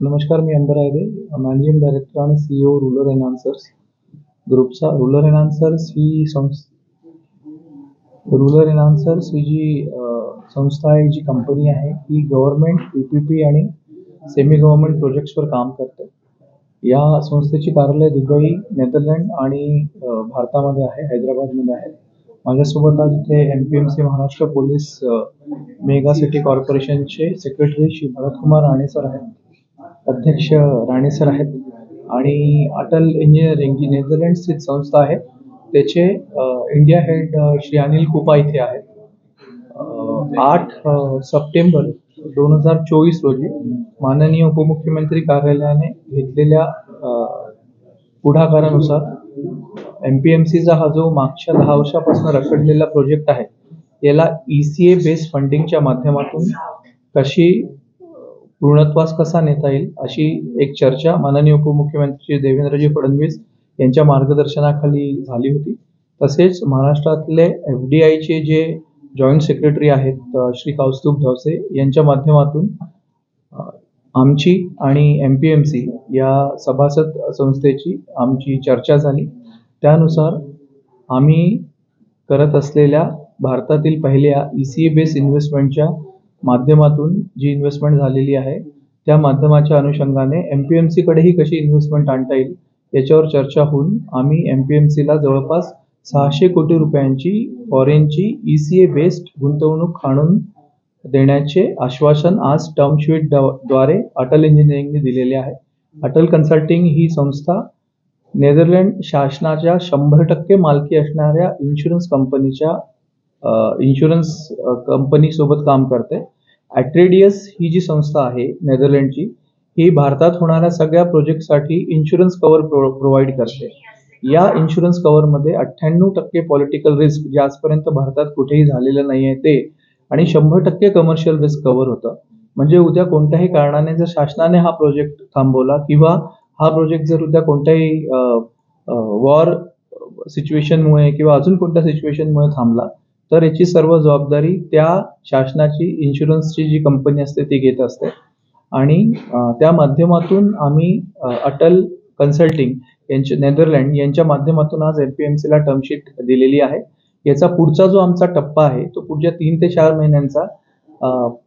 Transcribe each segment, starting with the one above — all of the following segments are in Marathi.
नमस्कार मी अंबर आयरे मॅनेजिंग डायरेक्टर आणि सीईओ रुलर एनान्सर्स ग्रुपचा रुलर एनान्सर्स ही संस रुलर एनान्सर्स ही जी संस्था आहे जी कंपनी आहे ही गव्हर्नमेंट पी पी पी आणि सेमी गव्हर्नमेंट प्रोजेक्ट्सवर काम करते. या संस्थेची कार्यालय दुबई नेदरलँड आणि भारतामध्ये आहे हैदराबादमध्ये आहे. माझ्यासोबत आज इथे M P M C Maharashtra police mega city कॉर्पोरेशनचे सेक्रेटरी श्री भरतकुमार राणे सर आहेत. अध्यक्ष राणे सर आहेत आणि अटल इंजिनिअरिंग जी नेदरलँड्स संस्था आहे त्याचे इंडिया हेड श्री अनिल कुपा इथे आहेत. आठ सप्टेंबर दोन हजार चोवीस रोजी माननीय उपमुख्यमंत्री कार्यालयाने घेतलेल्या पुढाकारानुसार एम पी एम सीचा हा जो मागच्या दहा वर्षापासून रखडलेला प्रोजेक्ट आहे याला ई सी ए बेस्ड फंडिंगच्या माध्यमातून कशी पूर्णत्वास कसा नेता येईल अशी एक चर्चा माननीय उपमुख्यमंत्री देवेंद्रजी फडणवीस यांच्या मार्गदर्शनाखाली झाली होती. तसेच महाराष्ट्रातले एफ डी आयचे जे जॉईंट सेक्रेटरी आहेत श्री कौस्तुभ धवसे यांच्या माध्यमातून आमची आणि एम पी एम सी या सभासद संस्थेची आमची चर्चा झाली. त्यानुसार आम्ही करत असलेल्या भारतातील पहिल्या ई सी ए बेस इन्व्हेस्टमेंटच्या माध्यमातून जी इन्व्हेस्टमेंट झालेली आहे त्या माध्यमाच्या अनुषंगाने एम पी एम सीकडेही कशी इन्व्हेस्टमेंट आणता येईल याच्यावर चर्चा होऊन आम्ही एम पी एम सीला जवळपास सहाशे कोटी रुपयांची फॉरेनची ई सी ए बेस्ड गुंतवणूक आणून देण्याचे आश्वासन आज टर्मशीटद्वारे अटल इंजिनिअरिंगने दिलेले आहे. अटल कन्सल्टिंग ही संस्था नेदरलँड शासनाच्या शंभर टक्के मालकी असणाऱ्या इन्शुरन्स कंपनीच्या इन्शुरन्स कंपनीसोबत काम करते. ॲट्रेडियस ही जी संस्था आहे नेदरलँडची ही भारतात होणाऱ्या सगळ्या प्रोजेक्टसाठी इन्शुरन्स कव्हर प्रो प्रोव्हाइड करते. या इन्शुरन्स कव्हरमध्ये अठ्ठ्याण्णव टक्के पॉलिटिकल रिस्क जे आजपर्यंत भारतात कुठेही झालेलं नाही आहे ते आणि शंभर टक्के कमर्शियल रिस्क कव्हर होतं. म्हणजे उद्या कोणत्याही कारणाने जर शासनाने हा प्रोजेक्ट थांबवला किंवा हा प्रोजेक्ट जर उद्या कोणत्याही वॉर सिच्युएशनमुळे किंवा अजून कोणत्या सिच्युएशनमुळे थांबला तर याची सर्व जबाबदारी त्या शासनाची इन्शुरन्सची जी कंपनी असते ती घेत असते. आणि त्या माध्यमातून आम्ही अटल कन्सल्टिंग यांचे नेदरलँड यांच्या माध्यमातून आज एम पी एम सीला टर्मशीट दिलेली आहे. याचा पुढचा जो आमचा टप्पा आहे तो पुढच्या तीन ते चार महिन्यांचा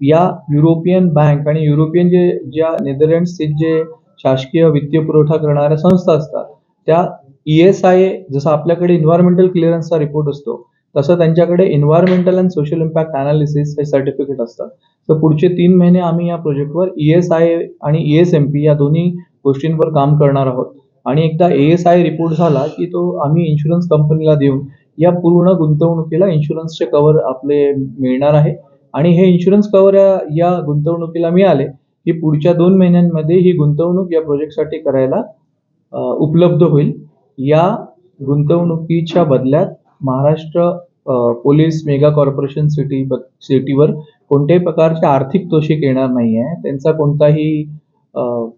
या युरोपियन बँक आणि युरोपियन जे ज्या नेदरलँड स्थित जे शासकीय वित्तीय पुरवठा करणाऱ्या संस्था असतात त्या ई एस आय जसं आपल्याकडे इन्व्हायरमेंटल क्लिअरन्सचा रिपोर्ट असतो तसं त्यांच्याकडे environmental and social impact analysis हे सर्टिफिकेट असतं तर पुढचे तीन महिने आम्ही या प्रोजेक्टवर ई एस आय आणि ई एस एम पी या दोन्ही गोष्टींवर काम करणार आहोत. आणि एकदा ए एस आय रिपोर्ट झाला की तो आम्ही इन्शुरन्स कंपनीला देऊन या पूर्ण गुंतवणुकीला इन्शुरन्सचे कव्हर आपले मिळणार आहे. आणि हे इन्शुरन्स कवर या गुंतवणुकीला मिळाले की पुढच्या दोन महिन्यांमध्ये ही गुंतवणूक या प्रोजेक्टसाठी करायला उपलब्ध होईल. या गुंतवणुकीच्या बदल्यात Maharashtra police mega corporation city सिटीवर कोणत्याही प्रकारचे आर्थिक तोषिक येणार नाही आहे त्यांचा कोणताही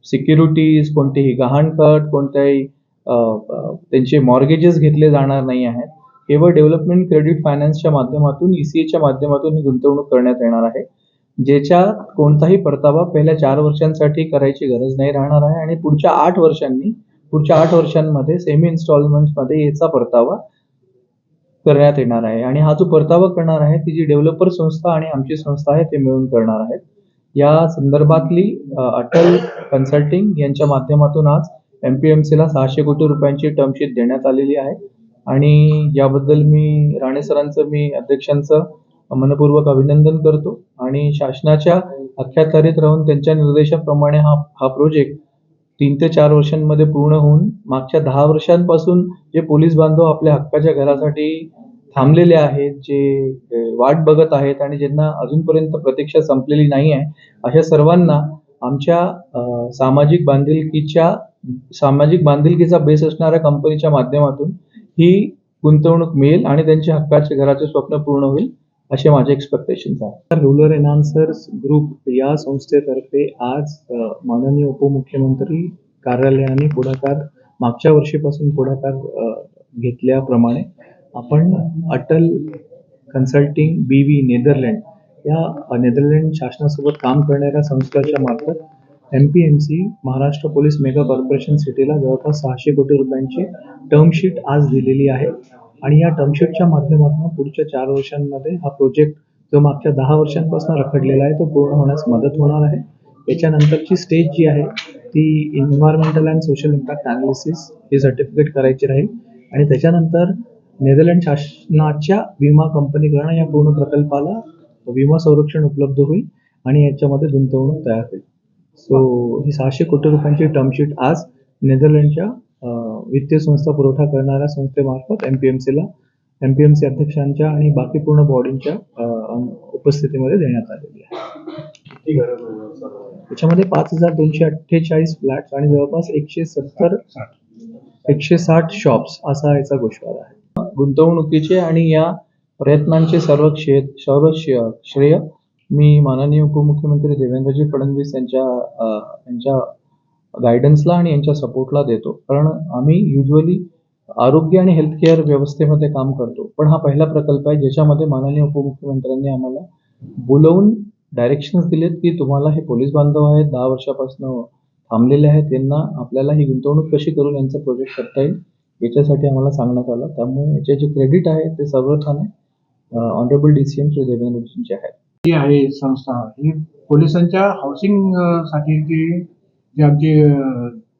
सिक्युरिटीज कोणतेही गहाणखट कोणत्याही त्यांचे मॉर्गेजेस घेतले जाणार नाही आहेत. केवळ डेव्हलपमेंट क्रेडिट फायनान्सच्या माध्यमातून ईसीएच्या माध्यमातून ही गुंतवणूक करण्यात येणार आहे. ज्याच्या कोणताही परतावा पहिल्या चार वर्षांसाठी करायची गरज नाही राहणार आहे आणि पुढच्या आठ वर्षांनी पुढच्या आठ वर्षांमध्ये सेमी इन्स्टॉलमेंटमध्ये याचा परतावा करण्यात येणार आहे. आणि हा जो परतावा करणार आहे ती जी डेव्हलपर संस्था आणि आमची संस्था आहे ते मिळून करणार आहेत. या संदर्भातली अटल कन्सल्टिंग यांच्या माध्यमातून आज एम पी एम सीला सहाशे कोटी रुपयांची टर्मशीट देण्यात आलेली आहे. आणि याबद्दल मी राणे सरांचं मी अध्यक्षांचं मनपूर्वक अभिनंदन करतो. आणि शासनाच्या अख्यातारीत राहून त्यांच्या निर्देशाप्रमाणे हा हा प्रोजेक्ट तीन ते चार वर्षांमध्ये पूर्ण होऊन मागच्या दहा वर्षांपासून जे पोलीस बांधव आपल्या हक्काच्या घरासाठी थांबलेले आहेत जे वाट बघत आहेत आणि ज्यांना अजूनपर्यंत प्रतीक्षा संपलेली नाही आहे अशा सर्वांना आमच्या सामाजिक बांधिलकीच्या सामाजिक बांधिलकीचा बेस असणाऱ्या कंपनीच्या माध्यमातून ही गुंतवणूक मिळेल आणि त्यांच्या हक्काचे घराचे स्वप्न पूर्ण होईल. असे माझे एक्सपेक्टेशन्स आहेत. रुलर एनान्सर्स ग्रुप या संस्थेतर्फे आज माननीय उपमुख्यमंत्री कार्यालयाने पुढाकार मागच्या वर्षीपासून पुढाकार घेतल्याप्रमाणे आपण Atal consulting B V Netherland या नेदरलँड शासनासोबत काम करणाऱ्या संस्थेच्या मार्फत M P M C Maharashtra police mega corporation सिटीला जवळपास सहाशे कोटी रुपयांची टर्मशीट आज दिलेली आहे. आणि या टर्मशीटच्या माध्यमातून पुढच्या चार वर्षांमध्ये हा प्रोजेक्ट जो मागच्या दहा वर्षांपासून रखडलेला आहे तो पूर्ण होण्यास मदत होणार आहे. याच्यानंतरची स्टेज जी आहे ती environmental and social impact analysis हे सर्टिफिकेट करायची राहील. आणि त्याच्यानंतर नेदरलँड शासनाच्या विमा कंपनीकडनं या पूर्ण प्रकल्पाला विमा संरक्षण उपलब्ध होईल आणि याच्यामध्ये गुंतवणूक तयार होईल. सो ही सहाशे कोटी रुपयांची टर्मशीट आज नेदरलँडच्या वित्तीय संस्था पुरवठा करणाऱ्या संस्थेमार्फत एम पी एम सीला एम पी एम सी अध्यक्षांच्या आणि बाकी पूर्ण बॉडींच्या उपस्थितीमध्ये देण्यात आलेली आहे? त्याच्यामध्ये पाच हजार दोनशे अठ्ठेचाळीस फ्लॅट्स आणि जवळपास एकशे सत्तर एकशे साठ शॉप्स असा याचा गोषवारा आहे गुंतवणुकीचे आणि या प्रयत्नांचे सर्व क्षे सर्व श्रेय श्रेय मी माननीय उपमुख्यमंत्री देवेंद्रजी फडणवीस यांच्या यांच्या गायडन्सला आणि यांच्या सपोर्टला देतो. कारण आम्ही युजली आरोग्य आणि हेल्थकेअर व्यवस्थेमध्ये काम करतो. पण हा पहिला प्रकल्प आहे ज्याच्यामध्ये माननीय उपमुख्यमंत्र्यांनी आम्हाला बोलवून डायरेक्शन्स दिलेत की तुम्हाला हे पोलीस बांधव आहेत दहा वर्षापासून थांबलेले आहेत त्यांना आपल्याला ही गुंतवणूक कशी करून यांचं प्रोजेक्ट करता येईल याच्यासाठी आम्हाला सांगण्यात आलं. त्यामुळे याचे जे क्रेडिट आहे ते सर्वथाने honourable D C M Shri देवेंद्रजींचे आहेत ही आहे संस्था. ही पोलिसांच्या हाऊसिंगसाठी जी आमची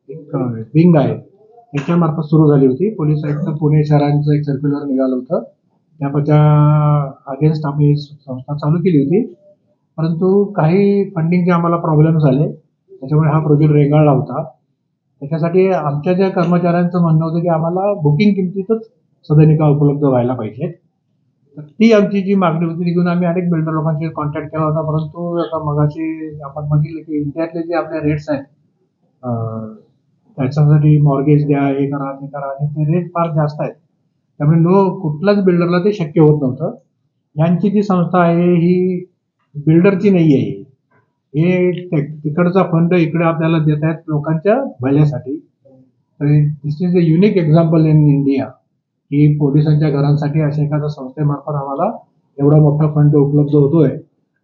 एक विंग आहे त्याच्यामार्फत सुरू झाली होती. पोलीस आयुक्त पुणे शहरांचं एक सर्क्युलर निघालं होतं. त्या अगेन्स्ट आम्ही संस्था चालू केली होती. परंतु काही फंडिंगचे आम्हाला प्रॉब्लेम झाले. त्याच्यामुळे हा प्रोजेक्ट रेंगाळला होता. त्याच्यासाठी आमच्या ज्या कर्मचाऱ्यांचं म्हणणं होतं की आम्हाला बुकिंग किमतीतच सदनिका उपलब्ध व्हायला पाहिजे. तर ती आमची जी मागणी होती ती घेऊन आम्ही अनेक बिल्डर लोकांशी कॉन्टॅक्ट केला होता. परंतु आता मगाशी आपण बघितलं की इंडियातले जे आपले रेट्स आहेत त्याच्यासाठी मॉर्गेज द्या हे करा ते करा. आणि ते रेट फार जास्त आहेत. त्यामुळे नो कुठल्याच बिल्डरला ते शक्य होत नव्हतं. यांची जी संस्था आहे ही बिल्डरची नाही आहे. हे तिकडचा फंड इकडे आपल्याला देत आहेत लोकांच्या भल्यासाठी. तर this is a unique example in India की पोलिसांच्या घरांसाठी अशा एखाद्या संस्थेमार्फत आम्हाला एवढा मोठा फंड उपलब्ध होतोय.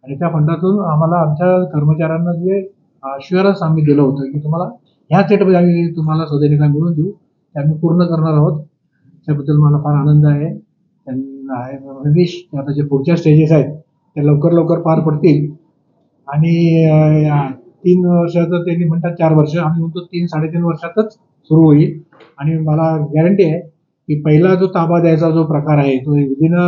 आणि त्या फंडातून आम्हाला आमच्या कर्मचाऱ्यांना जे अश्युरन्स आम्ही दिलं होतं की तुम्हाला ह्या सेटमध्ये आम्ही तुम्हाला सदैनिका मिळवून देऊ. ते आम्ही पूर्ण करणार आहोत. त्याबद्दल मला फार आनंद आहे. त्यांना आहे. आता जे पुढच्या स्टेजेस आहेत ते लवकर लवकर पार पडतील. आणि तीन वर्षाचं त्यांनी म्हणतात चार वर्ष. आम्ही म्हणतो तीन साडेतीन वर्षातच सुरू होईल. आणि मला गॅरंटी आहे की पहिला जो ताबा द्यायचा जो प्रकार आहे तो विदिन